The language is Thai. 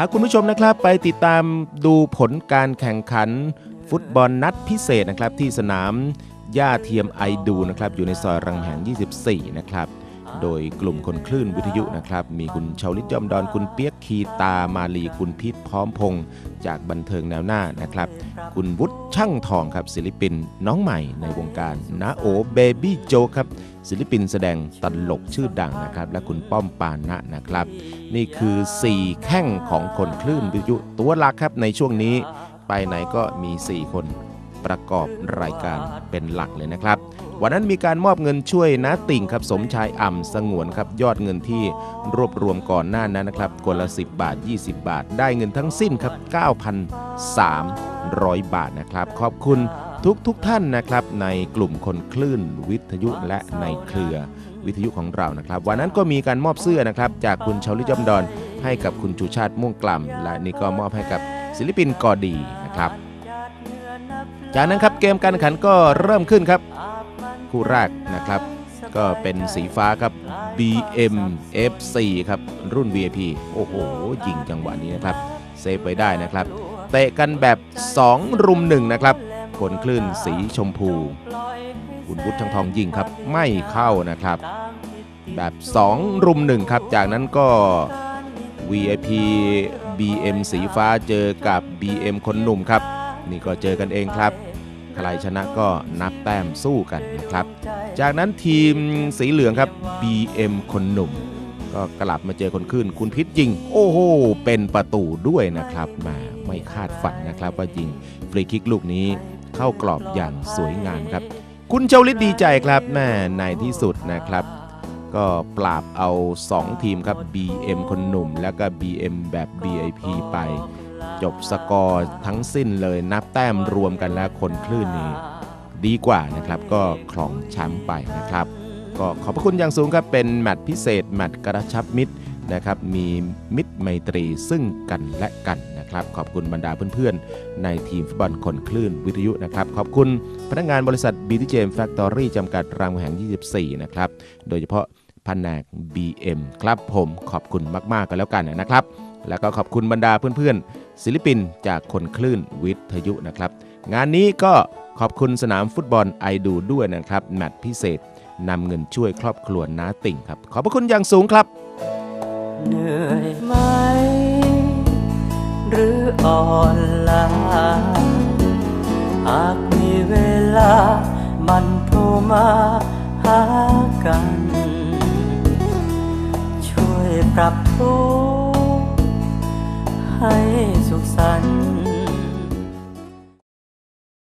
พาคุณผู้ชมนะครับไปติดตามดูผลการแข่งขัน ฟุตบอลนัดพิเศษนะครับที่สนามย่าเทียมไอดูนะครับอยู่ในซอยรังแหง 24 นะครับ โดยกลุ่มคนคลื่นวิทยุนะครับ มีคุณชาวลิตยอมดอนคุณเปียกคีตามาลีคุณพิษพร้อมพงษ์จากบันเทิงแนวหน้านะครับ คุณวุฒิช่างทองครับศิลปินน้องใหม่ในวงการนาโอเบบี้โจครับ ศิลปินแสดงตลกชื่อดังนะครับ และคุณป้อมปานะนะครับ นี่คือ 4 แข้งของคนคลื่นวิทยุตัวหลักครับในช่วงนี้ ไปไหนก็มี 4 คนประกอบรายการเป็นหลักเลยนะครับ วันนั้นมีการมอบเงินช่วยนะติ่งครับสมชายอ่ำสงวนครับ ยอดเงินที่รวบรวมก่อนหน้านั้นนะครับคนละ 10 บาท 20 บาท ได้เงินทั้งสิ้นครับ 9,300 บาทนะครับ ขอบคุณ ทุกทุกๆท่านนะครับในกลุ่มคนคลื่นวิทยุและในเครือวิทยุของเรานะครับ วันนั้นก็มีการมอบเสื้อนะครับ จากคุณชาวลิจอมดอน ให้กับคุณชูชาติม่วงกล่ำและนี่ก็มอบให้กับศิลปินกอดีนะครับ จากนั้นครับเกมการแข่งขันก็เริ่มขึ้นครับ คู่แรกนะครับ ก็เป็นสีฟ้าครับ BM F4 ครับรุ่น VIP โอ้โหยิงจังหวะนี้นะครับเซฟไว้ได้นะครับเตะกันแบบ 2 รุมหนึ่งนะครับ คนคลื่นสีชมพูคุณวุฒิทางทองยิงครับไม่เข้านะครับ แบบ 2 รุมหนึ่งครับ จากนั้นก็ VIP BM สีฟ้าเจอกับ BM คนหนุ่มครับ นี่ก็เจอกันเองครับ ใครชนะก็นับแต้มสู้กันนะครับ จากนั้นทีมสีเหลืองครับ BM คนหนุ่ม ก็กลับมาเจอคนขึ้นคุณพิษยิง โอ้โห เป็นประตูด้วยนะครับมาไม่คาดฝันนะครับว่ายิงฟรีคิกลูกนี้ เข้ากรอบอย่างสวยงามครับ คุณเชลิตดีใจครับแม่ในที่สุดนะครับ ก็ปราบเอา 2 ทีมครับ BM คนหนุ่ม แล้วก็ BM แบบ BIP ไป จบสกอร์ทั้งสิ้นเลยนับแต้มรวมกันแล้วคนคลื่นนี้ ดีกว่านะครับก็ครองแชมป์ไปนะครับ ก็ขอบพระคุณอย่างสูงครับ เป็นแมตช์พิเศษแมตช์กระชับมิตรนะครับมีมิตรไมตรีซึ่งกันและกัน นะครับ ขอบคุณบรรดาเพื่อนๆ ในทีมฟุตบอลคนคลื่นวิทยุนะครับ ขอบคุณพนักงานบริษัท BTJ Factory จำกัดรามแห่ง 24 นะครับ โดยเฉพาะแผนก BM ครับผมขอบคุณมากๆกันแล้วกันนะครับ แล้วก็ขอบคุณบรรดาเพื่อนๆ ศิลปินจากคนคลื่นวิทยุนะครับ งานนี้ก็ขอบคุณสนามฟุตบอลไอดูด้วยนะครับแมตช์พิเศษนำเงินช่วยครอบครัวน้าติ่งครับ ขอบพระคุณอย่างสูงครับ เหนื่อยไหม หรืออ่อนล้าหากมีเวลามันโทรมาหากัน ช่วยปรับทุก